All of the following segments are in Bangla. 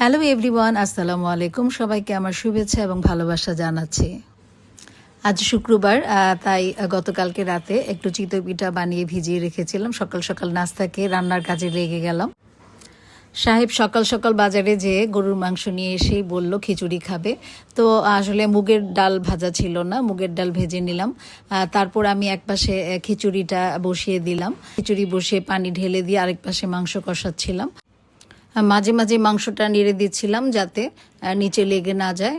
হ্যালো এভরিওয়ান আসসালামু আলাইকুম সবাইকে আমার শুভেচ্ছা এবং ভালোবাসা জানাচ্ছি। আজ শুক্রবার তাই গতকালকে রাতে একটু চিতই পিঠা বানিয়ে ভিজিয়ে রেখেছিলাম। সকাল সকাল নাস্তাকে রান্নার কাজে লেগে গেলাম। সাহেব সকাল সকাল বাজারে যেয়ে গরুর মাংস নিয়ে এসেই বলল খিচুড়ি খাবে। তো আসলে মুগের ডাল ভাজা ছিল না মুগের ডাল ভেজে নিলাম। তারপর আমি একপাশে আহ, খিচুড়িটা বসিয়ে দিলাম। খিচুড়ি বসিয়ে পানি ঢেলে দিয়ে আরেক পাশে মাংস কষাচ্ছিলাম। মাঝে মাঝে মাংসটা নেড়ে দিচ্ছিলাম যাতে নিচে লেগে না যায়।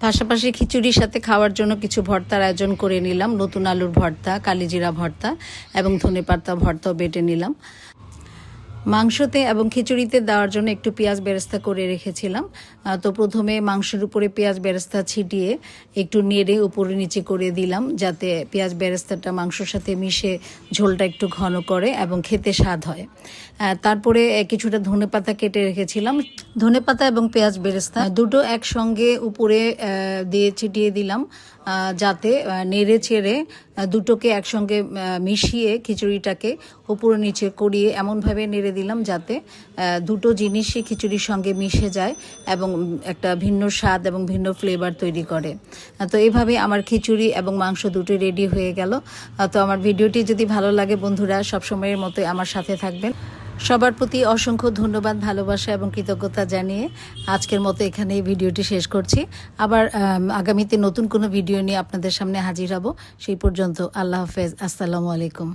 পাশাপাশি খিচুড়ির সাথে খাওয়ার জন্য কিছু ভর্তার আয়োজন করে নিলাম। নতুন আলুর ভর্তা, কালিজিরা ভর্তা এবং ধনেপাতা ভর্তাও বেটে নিলাম। মাংসতে এবং খিচুড়িতে দেওয়ার জন্য একটু পেঁয়াজ বেরেস্তা করে রেখেছিলাম। তো প্রথমে মাংসের উপরে পেঁয়াজ বেরেস্তা ছিটিয়ে একটু নেড়ে উপরে নিচে করে দিলাম, যাতে পেঁয়াজ বেরেস্তাটা মাংসর সাথে মিশে ঝোলটা একটু ঘন করে এবং খেতে স্বাদ হয়। তারপরে কিছুটা ধনেপাতা কেটে রেখেছিলাম। ধনেপাতা এবং পেঁয়াজ বেরেস্তা দুটো একসঙ্গে উপরে দিয়ে ছিটিয়ে দিলাম। যাতে নেড়ে চেড়ে দুটোকে একসঙ্গে মিশিয়ে খিচুড়িটাকে উপরে নিচে করিয়ে এমনভাবে নেড়ে দিলাম যাতে দুটো জিনিসই খিচুড়ির সঙ্গে মিশে যায় এবং একটা ভিন্ন স্বাদ এবং ভিন্ন ফ্লেভার তৈরি করে। তো এইভাবে আমার খিচুড়ি এবং মাংস দুটোই রেডি হয়ে গেল। তো আমার ভিডিওটি যদি ভালো লাগে বন্ধুরা, সবসময়ের মতোই আমার সাথে থাকবেন। সবার প্রতি অসংখ্য ধন্যবাদ, ভালোবাসা এবং কৃতজ্ঞতা জানিয়ে আজকের মতো এখানে ভিডিওটি শেষ করছি। আবার আগামীতে নতুন কোনো ভিডিও নিয়ে আপনাদের সামনে হাজির হব। সেই পর্যন্ত আল্লাহ হাফেজ। আসসালামু আলাইকুম।